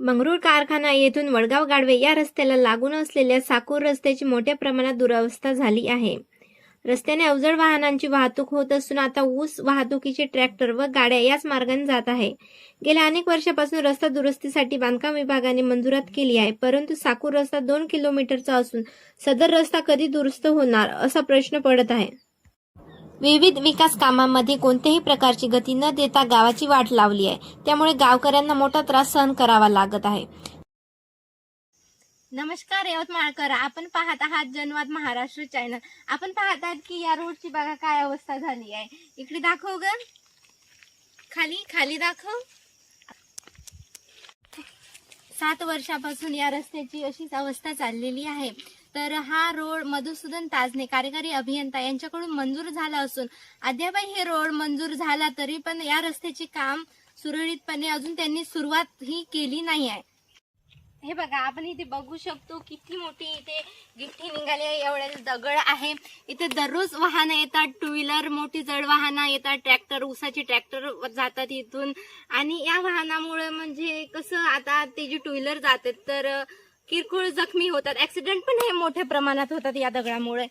मंगरूळ कारखाना येथून वडगाव गाडवे या रस्त्याला लागून असलेल्या साकूर रस्त्याची मोठ्या प्रमाणात दुरावस्था झाली आहे. रस्त्याने अवजड वाहनांची वाहतूक होत असून आता ऊस वाहतुकीचे ट्रॅक्टर व गाड्या याच मार्गाने जात आहे. गेल्या अनेक वर्षापासून रस्ता दुरुस्तीसाठी बांधकाम विभागाने मंजुरात केली आहे परंतु साकूर रस्ता दोन किलोमीटरचा असून सदर रस्ता कधी दुरुस्त होणार असा प्रश्न पडत आहे. विविध विकास कामांमध्ये कोणत्याही प्रकारची गती न देता गावाची वाट लावली आहे. त्यामुळे गावकऱ्यांना मोठा त्रास सहन करावा लागत आहे. नमस्कार यवतमाळकर आपण पाहत आहात जनवाद महाराष्ट्र चॅनल आपण पाहत आहात की या रोडची बघा काय अवस्था झाली आहे. इकडे दाखव ग. खाली खाली दाखव. सात वर्षापासून या रस्त्याची अशीच अवस्था चाललेली आहे. तर हा रोड मधुसूदन ताजने कार्यकारी अभियंता यांच्याकडून मंजूर झाला असून अद्यापही हे रोड मंजूर झाला तरी पण या रस्त्याचे काम सुरळीतपणे अजून त्यांनी सुरुवात ही केली नाही आहे. हे बघा आपण इथे बघू शकतो किती मोठी इथे गिठ्ठी निघाली आहे एवढे दगड आहे. इथे दररोज वाहनं येतात टू व्हीलर मोठी जड वाहनं येतात ट्रॅक्टर उसाची ट्रॅक्टर जातात इथून. आणि या वाहनामुळे म्हणजे कसं आता ते जे टू व्हीलर जातात तर किरकोळ जखमी होतात. ऍक्सिडेंट पण हे मोठ्या प्रमाणात होतात या दगडामुळे.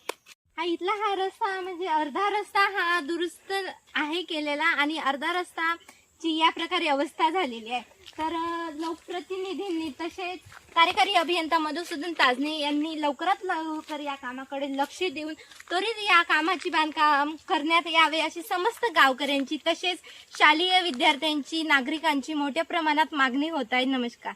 हा इथला हा रस्ता म्हणजे अर्धा रस्ता हा दुरुस्त आहे केलेला आणि अर्धा रस्ता ची या प्रकारे अवस्था झालेली आहे. तर लोकप्रतिनिधींनी तसेच कार्यकारी अभियंता मधुसूदन ताजने यांनी लवकरात लवकर या कामाकडे लक्ष देऊन त्वरित या कामाची बांधकाम करण्यात यावे अशी समस्त गावकऱ्यांची तसेच शालेय विद्यार्थ्यांची नागरिकांची मोठ्या प्रमाणात मागणी होत आहे. नमस्कार.